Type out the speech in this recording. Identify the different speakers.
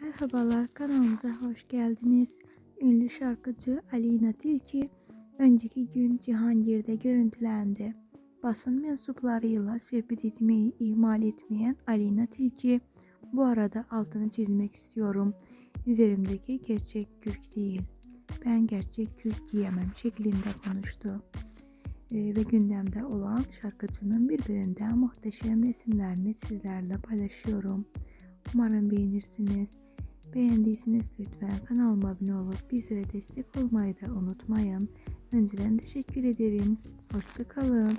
Speaker 1: Merhabalar kanalımıza hoş geldiniz. Ünlü şarkıcı Alina Tilki önceki gün Cihangir'de görüntülendi. Basın mensuplarıyla sohbet etmeyi ihmal etmeyen Alina Tilki bu arada altını çizmek istiyorum. Üzerimdeki gerçek kürk değil. Ben gerçek kürk giyemem şeklinde konuştu. Ee, ve gündemde olan şarkıcının birbirinden muhteşem resimlerini sizlerle paylaşıyorum. Umarım beğenirsiniz. Beğendiyseniz lütfen kanalıma abone olup bizlere destek olmayı da unutmayın. Önceden teşekkür ederim. Hoşçakalın.